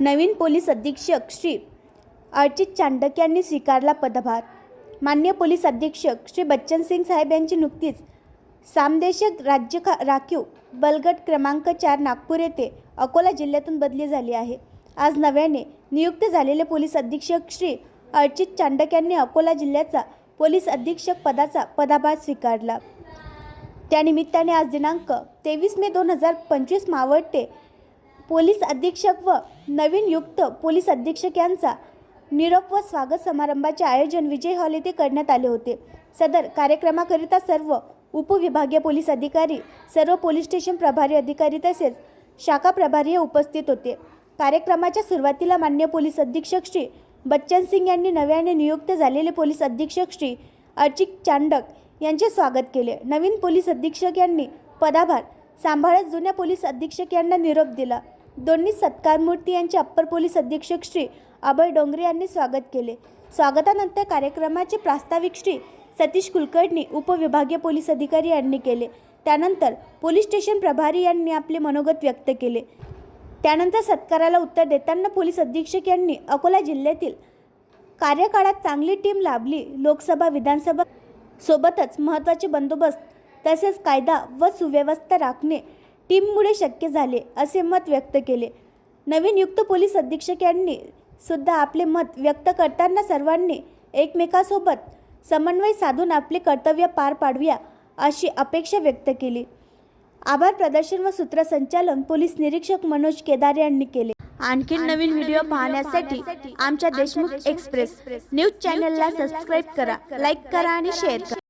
नवीन police अधीक्षक श्री अर्चित चांडक यांनी स्वीकारला पदभार. मान्य पोलीस अधीक्षक श्री बच्चन सिंग साहेब यांची नुकतीच सामदेशक राज्य खा राखीव बलगट क्रमांक चार नागपूर येथे अकोला जिल्ह्यातून बदली झाली आहे. आज नव्याने नियुक्त झालेले पोलीस अधीक्षक श्री अर्चित चांडक यांनी अकोला जिल्ह्याचा पोलीस अधीक्षक पदाचा पदाभार स्वीकारला. त्यानिमित्ताने आज दिनांक तेवीस मे दोन हजार पंचवीस मावळते पोलीस अधीक्षक व नवीन युक्त पोलीस अधीक्षक यांचा निरोप व स्वागत समारंभाचे आयोजन विजय हॉल येथे करण्यात आले होते. सदर कार्यक्रमाकरिता सर्व उपविभागीय पोलीस अधिकारी सर्व पोलीस स्टेशन प्रभारी अधिकारी तसेच शाखा प्रभारी हे उपस्थित होते. कार्यक्रमाच्या सुरुवातीला मान्य पोलीस अधीक्षक श्री बच्चन सिंग यांनी नव्याने नियुक्त झालेले पोलीस अधीक्षक श्री अर्चिक चांडक यांचे स्वागत केले. नवीन पोलीस अधीक्षक यांनी पदाभार सांभाळत जुन्या पोलीस अधीक्षक यांना निरोप दिला. दोन्ही सत्कारमूर्ती यांचे अप्पर पोलीस अधीक्षक श्री अभय डोंगरे यांनी स्वागत केले. स्वागतानंतर कार्यक्रमाचे प्रास्ताविक श्री सतीश कुलकर्णी उपविभागीय पोलीस अधिकारी यांनी केले. त्यानंतर पोलीस स्टेशन प्रभारी यांनी आपले मनोगत व्यक्त केले. त्यानंतर सत्काराला उत्तर देताना पोलीस अधीक्षक यांनी अकोला जिल्ह्यातील कार्यकाळात चांगली टीम लाभली. लोकसभा विधानसभा सोबतच महत्त्वाचे बंदोबस्त तसेच कायदा व सुव्यवस्था राखणे टीममुळे शक्य झाले असे मत व्यक्त केले. नवीन युक्त पोलीस अधीक्षक यांनी सुद्धा आपले मत व्यक्त करताना सर्वांनी एकमेकासोबत समन्वय साधून आपले कर्तव्य पार पाडूया अशी अपेक्षा व्यक्त केली. आभार प्रदर्शन व सूत्रसंचालन पोलीस निरीक्षक मनोज केदार यांनी केले. आणखी नवीन व्हिडिओ पाहण्यासाठी आमच्या देशमुख एक्सप्रेस न्यूज चॅनलला सबस्क्राईब करा लाईक करा आणि शेअर करा.